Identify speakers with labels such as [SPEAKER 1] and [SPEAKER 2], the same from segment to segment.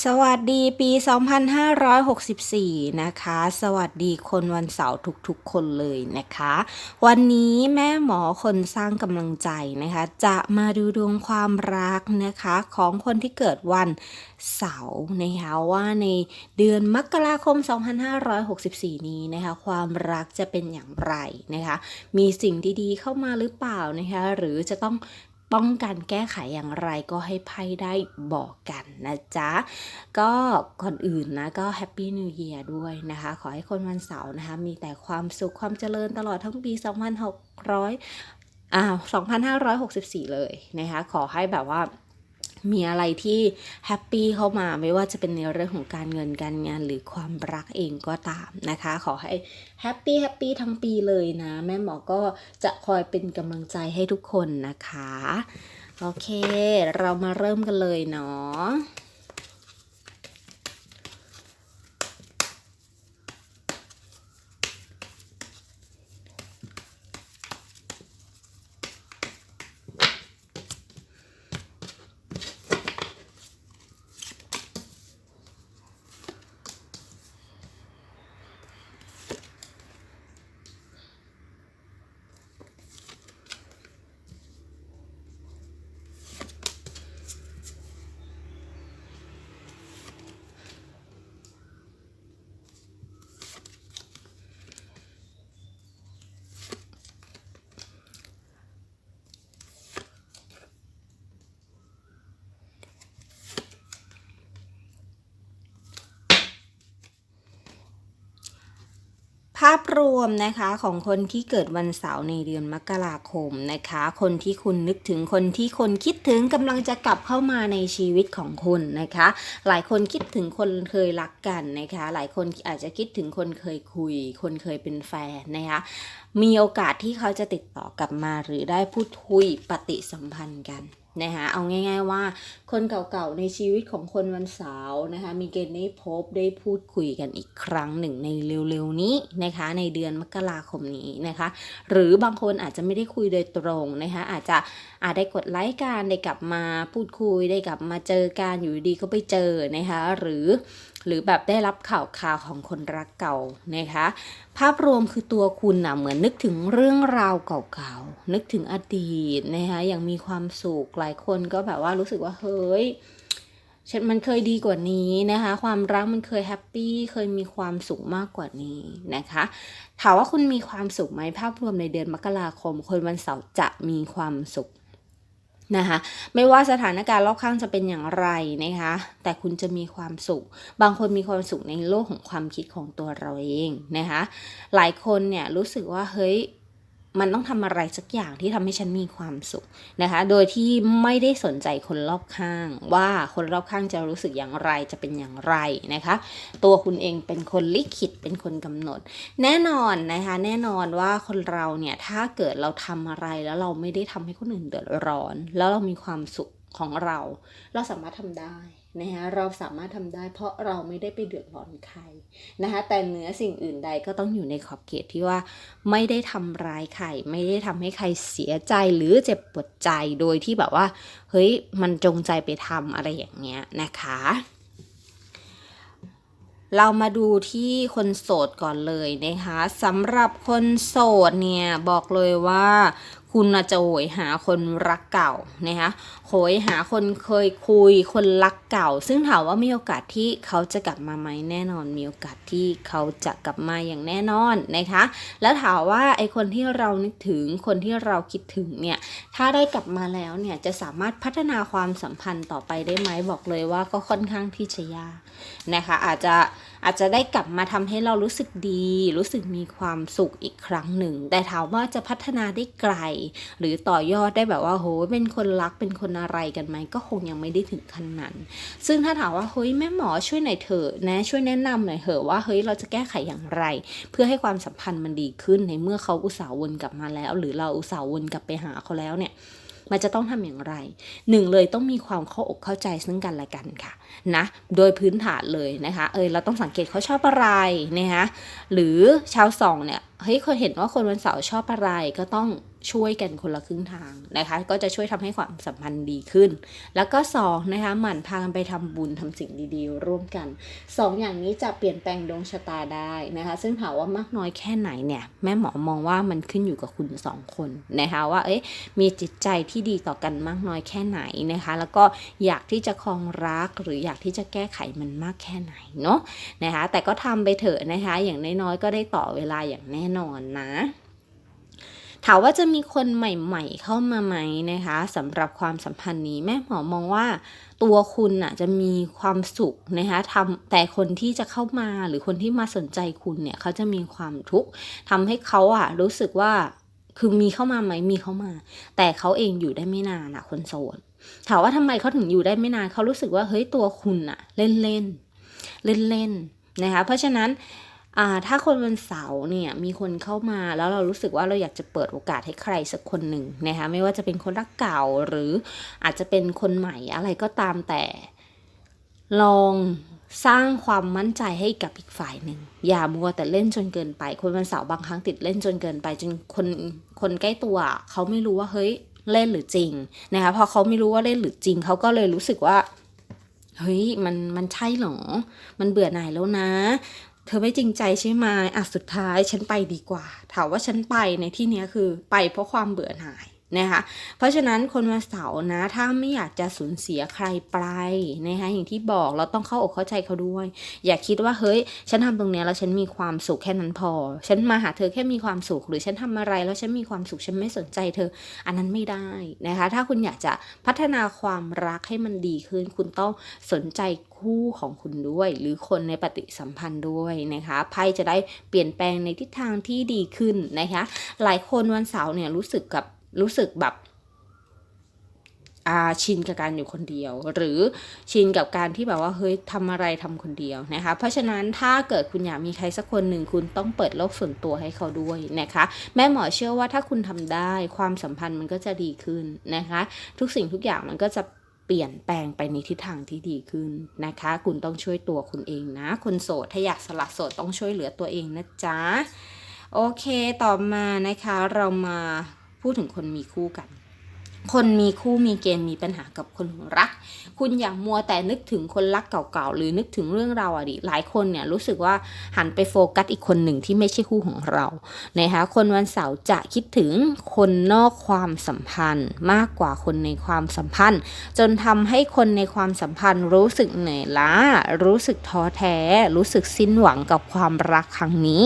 [SPEAKER 1] สวัสดีปี 2564 นะคะ สวัสดีคนวันเสาร์ทุกๆ คนเลยนะคะ วันนี้แม่หมอคนสร้างกำลังใจนะคะ จะมาดูดวงความรักนะคะของคนที่เกิดวันเสาร์นะคะว่าในเดือนมกราคม 2564 นี้นะคะ ความรักจะเป็นอย่างไรนะคะ มีสิ่งดีๆเข้ามาหรือเปล่านะคะ หรือจะต้อง ป้องกันแก้ไขอย่างไรก็ให้ไพ่ได้บอกกันนะจ๊ะ ก็ก่อนอื่นนะก็แฮปปี้นิว e ย r ด้วยนะคะ ขอให้คนวันเสาร์นะคะ มีแต่ความสุขความเจริญตลอดทั้งปี 2600อ่า2564 เลยนะคะ ขอให้แบบว่า มีอะไรที่แฮปปี้เข้ามาไม่ว่าจะเป็นในเรื่องของการเงินการงานหรือความรักเองก็ตามนะคะ ขอให้แฮปปี้แฮปปี้ทั้งปีเลยนะ แม่หมอก็จะคอยเป็นกำลังใจให้ทุกคนนะคะ โอเค เรามาเริ่มกันเลยเนาะ ภาพรวมนะคะของคนที่เกิดวันเสาร์ในเดือนมกราคมนะคะ คนที่คุณนึกถึงคนที่คนคิดถึงกำลังจะกลับเข้ามาในชีวิตของคุณนะคะ หลายคนคิดถึงคนเคยรักกันนะคะ หลายคนอาจจะคิดถึงคนเคยคุย คนเคยเป็นแฟนนะคะมีโอกาสที่เขาจะติดต่อกลับมาหรือได้พูดคุยปฏิสัมพันธ์กัน นะคะเอาง่าย ๆ ว่าคนเก่าๆในชีวิตของคนวันเสาร์นะคะมีเกณฑ์ได้พบได้พูดคุยกันอีกครั้งหนึ่งในเร็วๆนี้นะคะในเดือนมกราคมนี้นะคะ หรือบางคนอาจจะไม่ได้คุยโดยตรงนะคะอาจจะอาจได้กดไลค์กันได้กลับมาพูดคุยได้กลับมาเจอกันอยู่ดีก็ไปเจอนะคะหรือ หรือแบบได้รับข่าวข่าวของคนรักเก่านะคะ ภาพรวมคือตัวคุณนะเหมือนนึกถึงเรื่องราวเก่าๆนึกถึงอดีตนะคะอย่างมีความสุขหลายคนก็แบบว่ารู้สึกว่าเฮ้ยฉันมันเคยดีกว่านี้นะคะ ความรักมันเคยแฮปปี้เคยมีความสุขมากกว่านี้นะคะ ถามว่าคุณมีความสุขไหมภาพรวมในเดือนมกราคม คนวันเสาร์จะมีความสุข นะคะไม่ว่าสถานการณ์รอบข้างจะเป็นอย่างไรนะคะแต่คุณจะมีความสุข บางคนมีความสุขในโลกของความคิดของตัวเราเองนะคะหลายคนเนี่ยรู้สึกว่าเฮ้ย มันต้องทำอะไรสักอย่างที่ทำให้ฉันมีความสุขนะคะ โดยที่ไม่ได้สนใจคนรอบข้าง ว่าคนรอบข้างจะรู้สึกอย่างไรจะเป็นอย่างไรนะคะ ตัวคุณเองเป็นคนลิขิตเป็นคนกำหนด แน่นอนนะคะ แน่นอนว่าคนเราเนี่ยถ้าเกิดเราทำอะไรแล้วเราไม่ได้ทำให้คนอื่นเดือดร้อน แล้วเรามีความสุขของเรา เราสามารถทำได้ นะคะเราสามารถทำได้เพราะเราไม่ได้ไปเดือดร้อนใครนะคะแต่เหนือสิ่งอื่นใดก็ต้องอยู่ในขอบเขตที่ว่าไม่ได้ทำร้ายใครไม่ได้ทำให้ใครเสียใจหรือเจ็บปวดใจโดยที่แบบว่าเฮ้ยมันจงใจไปทำอะไรอย่างเงี้ยนะคะ เรามาดูที่คนโสดก่อนเลยนะคะสำหรับคนโสดเนี่ยบอกเลยว่า คุณจะโหยหาคนรักเก่านะคะโหยหาคนเคยคุยคนรักเก่า ซึ่งถามว่ามีโอกาสที่เขาจะกลับมาไหมแน่นอน มีโอกาสที่เขาจะกลับมาอย่างแน่นอนนะคะ แล้วถามว่าไอคนที่เรานึกถึงคนที่เราคิดถึงเนี่ย ถ้าได้กลับมาแล้วเนี่ยจะสามารถพัฒนาความสัมพันธ์ต่อไปได้ไหมบอกเลยว่าก็ค่อนข้างที่จะยากนะคะ อาจจะ อาจจะได้กลับมาทำให้เรารู้สึกดี รู้สึกมีความสุขอีกครั้งหนึ่ง แต่ถามว่าจะพัฒนาได้ไกล หรือต่อยอดได้แบบว่าโหเป็นคนรักเป็นคนอะไรกันไหมก็คงยังไม่ได้ถึงขั้นนั้น ซึ่งถ้าถามว่าเฮ้ยแม่หมอช่วยหน่อยเถอะนะช่วยแนะนำหน่อยเถอะว่าเฮ้ยเราจะแก้ไขอย่างไร เพื่อให้ความสัมพันธ์มันดีขึ้นในเมื่อเขาอุตส่าห์วนกลับมาแล้ว หรือเราอุตส่าห์วนกลับไปหาเขาแล้วเนี่ย มันจะต้องทำอย่างไรหนึ่งเลยต้องมีความเข้าอกเข้าใจซึ่งกันและกันค่ะนะโดยพื้นฐานเลยนะคะเออเราต้องสังเกตเขาชอบอะไรนะคะหรือชาวสองเนี่ยเฮ้ยคนเห็นว่าคนวันเสาร์ชอบอะไรก็ต้อง ช่วยกันคนละครึ่งทางนะคะ ก็จะช่วยทำให้ความสัมพันธ์ดีขึ้น แล้วก็สองนะคะหมั่นพากันไปทำบุญทำสิ่งดีๆ ร่วมกันสองอย่างนี้จะเปลี่ยนแปลงดวงชะตาได้นะคะ ซึ่งถามว่ามากน้อยแค่ไหนเนี่ยแม่หมอมองว่ามันขึ้นอยู่กับคุณสองคนนะคะว่าเอ๊ะมีจิตใจที่ดีต่อกันมากน้อยแค่ไหนนะคะ แล้วก็อยากที่จะครองรักหรืออยากที่จะแก้ไขมันมากแค่ไหนเนาะนะคะ แต่ก็ทำไปเถอะนะคะ อย่างน้อยๆก็ได้ต่อเวลาอย่างแน่นอนนะ ถามว่าจะมีคนใหม่ๆเข้ามาไหมนะคะสำหรับความสัมพันธ์นี้แม่หมอมองว่า ตัวคุณน่ะจะมีความสุขนะคะทำแต่คนที่จะเข้ามาหรือคนที่มาสนใจคุณเนี่ยเขาจะมีความทุกข์ทำให้เขาอะรู้สึกว่าคือมีเข้ามาไหมมีเข้ามา แต่เขาเองอยู่ได้ไม่นานอะคนโสดถามว่าทำไมเขาถึงอยู่ได้ไม่นานเขารู้สึกว่าเฮ้ยตัวคุณอะเล่นเล่นเล่นเล่นนะคะเพราะฉะนั้น ถ้าคนวันเสาร์เนี่ยมีคนเข้ามาแล้วเรารู้สึกว่าเราอยากจะเปิดโอกาสให้ใครสักคนหนึ่งนะคะไม่ว่าจะเป็นคนรักเก่าหรืออาจจะเป็นคนใหม่อะไรก็ตามแต่ ลองสร้างความมั่นใจให้กับอีกฝ่ายหนึ่ง อย่ามัวแต่เล่นจนเกินไป คนวันเสาร์บางครั้งติดเล่นจนเกินไป จนคนคนใกล้ตัว เขาไม่รู้ว่าเฮ้ยเล่นหรือจริงนะคะพอเขาไม่รู้ว่าเล่นหรือจริง เขาก็เลยรู้สึกว่าเฮ้ยมันมันใช่หรอ มันเบื่อหน่ายแล้วนะ ธอไม่จริงใจใช่ไหมอะสุดท้ายฉันไปดีกว่า ถามว่าฉันไปในที่นี้คือไปเพราะความเบื่อหน่าย นะคะเพราะฉะนั้นคนวันเสาร์นะ ถ้าไม่อยากจะสูญเสียใครไปนะคะอย่างที่บอกเราต้องเข้าอกเข้าใจเขาด้วย อย่าคิดว่าเฮ้ย ฉันทำตรงเนี้ยแล้วฉันมีความสุขแค่นั้นพอ ฉันมาหาเธอแค่มีความสุข หรือฉันทำอะไรแล้วฉันมีความสุขฉันไม่สนใจเธอ อันนั้นไม่ได้นะคะ ถ้าคุณอยากจะพัฒนาความรักให้มันดีขึ้น คุณต้องสนใจคู่ของคุณด้วย หรือคนในปฏิสัมพันธ์ด้วยนะคะไพ่จะได้เปลี่ยนแปลงในทิศทางที่ดีขึ้นนะคะ หลายคนวันเสาร์เนี่ยรู้สึกกับ รู้สึกแบบอาชินกับการอยู่คนเดียว หรือชินกับการที่แบบว่าเฮ้ยทำอะไรทำคนเดียวนะคะ เพราะฉะนั้นถ้าเกิดคุณอยากมีใครสักคนหนึ่งคุณต้องเปิดโลกส่วนตัวให้เขาด้วยนะคะ แม่หมอเชื่อว่าถ้าคุณทำได้ความสัมพันธ์มันก็จะดีขึ้นนะคะ ทุกสิ่งทุกอย่างมันก็จะเปลี่ยนแปลงไปในทิศทางที่ดีขึ้นนะคะ คุณต้องช่วยตัวคุณเองนะ คนโสดถ้าอยากสละโสดต้องช่วยเหลือตัวเองนะจ๊ะโอเคต่อมานะคะเรามา พูดถึงคนมีคู่กัน คนมีคู่มีเกณฑ์มีปัญหากับคนรัก คุณอย่ามัวแต่นึกถึงคนรักเก่าๆ หรือนึกถึงเรื่องราวอดีตหลายคนเนี่ยรู้สึกว่าหันไปโฟกัสอีกคนหนึ่งที่ไม่ใช่คู่ของเรานะคะคนวันเสาร์จะคิดถึงคนนอกความสัมพันธ์ มากกว่าคนในความสัมพันธ์ จนทำให้คนในความสัมพันธ์รู้สึกเหนื่อยล้า รู้สึกท้อแท้ รู้สึกสิ้นหวังกับความรักครั้งนี้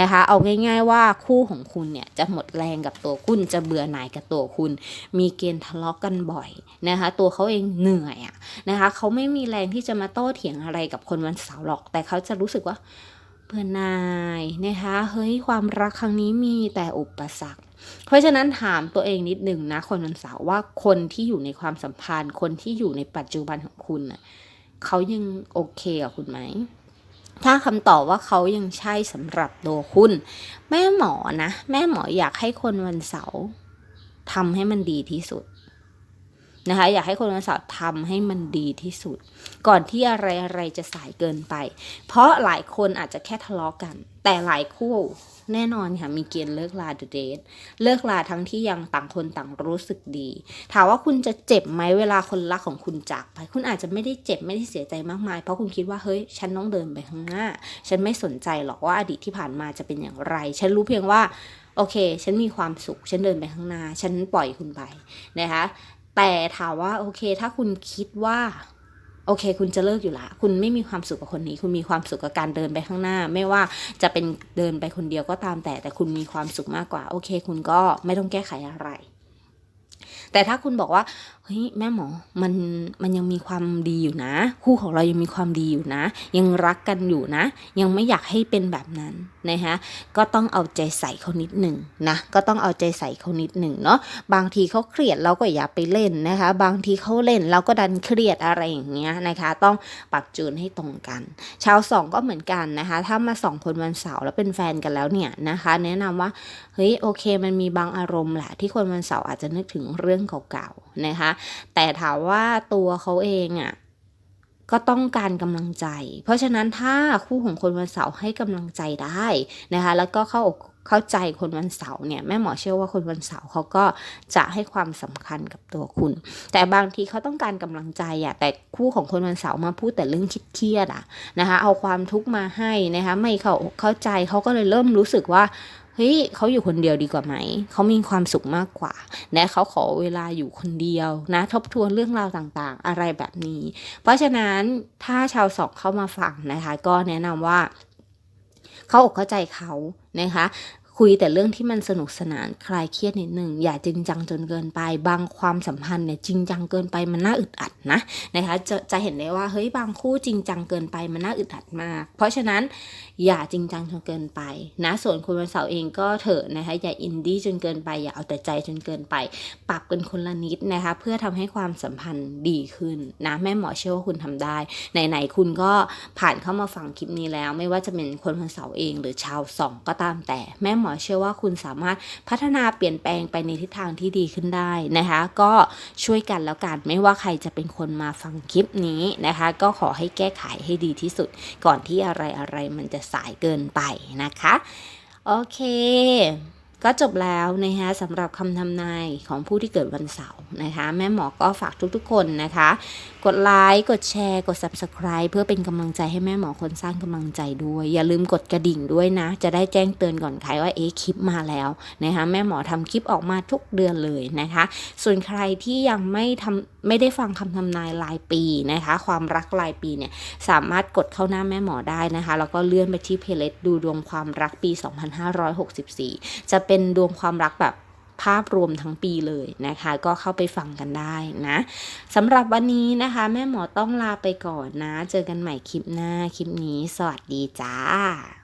[SPEAKER 1] นะคะเอาง่าย ๆ ว่าคู่ของคุณเนี่ยจะหมดแรงกับตัวคุณจะเบื่อหน่ายกับตัวคุณ มีเกณฑ์ทะเลาะกันบ่อยนะคะ ตัวเขาเองเหนื่อยอะนะคะเขาไม่มีแรงที่จะมาโต้เถียงอะไรกับคนวันเสาร์หรอก แต่เขาจะรู้สึกว่าเบื่อนายนะคะเฮ้ยความรักครั้งนี้มีแต่อุปสรรคเพราะฉะนั้นถามตัวเองนิดหนึ่งนะคนวันเสาร์ว่าคนที่อยู่ในความสัมพันธ์ คนที่อยู่ในปัจจุบันของคุณน่ะเขายังโอเคกับคุณไหมถ้าคำตอบว่าเขายังใช่สำหรับตัวคุณ แม่หมอนะ แม่หมออยากให้คนวันเสาร์ ทำให้มันดีที่สุดนะคะอยากให้คนวันเสาร์ทำให้มันดีที่สุด ก่อนที่อะไรอะไรจะสายเกินไป เพราะหลายคนอาจจะแค่ทะเลาะกัน แต่หลายคู่แน่นอนค่ะมีเกณฑ์เลิกลาเดทเลิกลาทั้งที่ยังต่างคนต่างรู้สึกดี ถามว่าคุณจะเจ็บไหมเวลาคนรักของคุณจากไป คุณอาจจะไม่ได้เจ็บไม่ได้เสียใจมากมาย เพราะคุณคิดว่าเฮ้ยฉันต้องเดินไปข้างหน้า ฉันไม่สนใจหรอกว่าอดีตที่ผ่านมาจะเป็นอย่างไร ฉันรู้เพียงว่า โอเค ฉันมีความสุข ฉันเดินไปข้างหน้า ฉันปล่อยคุณไปนะคะ แต่ถามว่าโอเค ถ้าคุณคิดว่าโอเค คุณจะเลิกอยู่ละ คุณไม่มีความสุขกับคนนี้ คุณมีความสุขกับการเดินไปข้างหน้า ไม่ว่าจะเป็นเดินไปคนเดียวก็ตามแต่ แต่คุณมีความสุขมากกว่า โอเค คุณก็ไม่ต้องแก้ไขอะไร แต่ถ้าคุณบอกว่าเฮ้ยแม่หมอมันมันยังมีความดีอยู่นะ คู่ของเรายังมีความดีอยู่นะ ยังรักกันอยู่นะ ยังไม่อยากให้เป็นแบบนั้นนะคะก็ต้องเอาใจใส่เขานิดหนึ่งนะก็ต้องเอาใจใส่เขานิดหนึ่งเนาะบางทีเขาเครียดเราก็อย่าไปเล่นนะคะ บางทีเขาเล่นเราก็ดันเครียดอะไรอย่างเงี้ยนะคะ ต้องปรับจูนให้ตรงกัน ชาวสองก็เหมือนกันนะคะ ถ้ามาสองคนวันเสาร์แล้วเป็นแฟนกันแล้วเนี่ยนะคะ แนะนำว่า เฮ้ยโอเค มันมีบางอารมณ์แหละที่คนวันเสาร์อาจจะนึกถึงเรื่องเก่าๆนะคะ แต่ถามว่าตัวเขาเองอะ่ะก็ต้องการกำลังใจ เพราะฉะนั้นถ้าคู่ของคนวันเสาร์ให้กำลังใจได้นะคะ แล้วก็เข้าอกเข้าใจคนวันเสาร์เนี่ยแม่หมอเชื่อว่าคนวันเสาร์เขาก็จะให้ความสำคัญกับตัวคุณ แต่บางทีเขาต้องการกำลังใจอะแต่คู่ของคนวันเสาร์มาพูดแต่เรื่องคิดเครียดอะนะคะ เอาความทุกข์มาให้นะคะ ไม่เข้าเข้าใจเขาก็เลยเริ่มรู้สึกว่า เฮ้ยเขาอยู่คนเดียวดีกว่าไหม เขามีความสุขมากกว่า และเขาขอเวลาอยู่คนเดียวนะทบทวนเรื่องราวต่างๆ อะไรแบบนี้ เพราะฉะนั้นถ้าชาวสองเข้ามาฟังนะคะ ก็แนะนำว่า เขาอกเข้าใจเขานะคะ คุยแต่เรื่องที่มันสนุกสนานคลายเครียดนิดหนึ่งอย่าจริงจังจนเกินไป บางความสัมพันธ์เนี่ยจริงจังเกินไปมันน่าอึดอัดนะนะคะจะจะเห็นได้ว่าเฮ้ยบางคู่จริงจังเกินไปมันน่าอึดอัดมาก เพราะฉะนั้นอย่าจริงจังจนเกินไปนะส่วนคุณวันเสาร์เองก็เถอะนะคะอย่าอินดี้จนเกินไป อย่าเอาแต่ใจจนเกินไป ปรับกันคนละนิดนะคะเพื่อทำให้ความสัมพันธ์ดีขึ้นนะแม่หมอเชื่อว่าคุณทำได้ไหนๆคุณก็ผ่านเข้ามาฟังคลิปนี้แล้ว ไม่ว่าจะเป็นคนวันเสาร์เอง หรือชาวสองก็ตามแต่แม่หมอเชื่อว่าคุณสามารถพัฒนาเปลี่ยนแปลงไปในทิศทางที่ดีขึ้นได้นะคะ ก็ช่วยกันแล้วกันไม่ว่าใครจะเป็นคนมาฟังคลิปนี้นะคะ ก็ขอให้แก้ไขให้ดีที่สุด ก่อนที่อะไรอะไรมันจะสายเกินไปนะคะ โอเค ก็จบแล้วนะคะสำหรับคำทำนายของผู้ที่เกิดวันเสาร์นะคะ แม่หมอก็ฝากทุกๆคนนะคะ กดไลค์กดแชร์ กด Subscribe เพื่อเป็นกำลังใจให้แม่หมอคนสร้างกำลังใจด้วย อย่าลืมกดกระดิ่งด้วยนะ จะได้แจ้งเตือนก่อนใครว่าเอ๊คลิปมาแล้วนะคะแม่หมอทำคลิปออกมาทุกเดือนเลยนะคะ ส่วนใครที่ยังไม่ทำไม่ได้ฟังคำทำนายรายปีนะคะ ความรักรายปีเนี่ยสามารถกดเข้าหน้าแม่หมอได้นะคะ แล้วก็เลื่อนไปที่เพลย์ดูดวงความรักปี 2564 จะเป็นดวงความรักแบบภาพรวมทั้งปีเลยนะคะ ก็เข้าไปฟังกันได้นะสำหรับวันนี้นะคะ แม่หมอต้องลาไปก่อนนะ เจอกันใหม่คลิปหน้า คลิปนี้ สวัสดีจ้า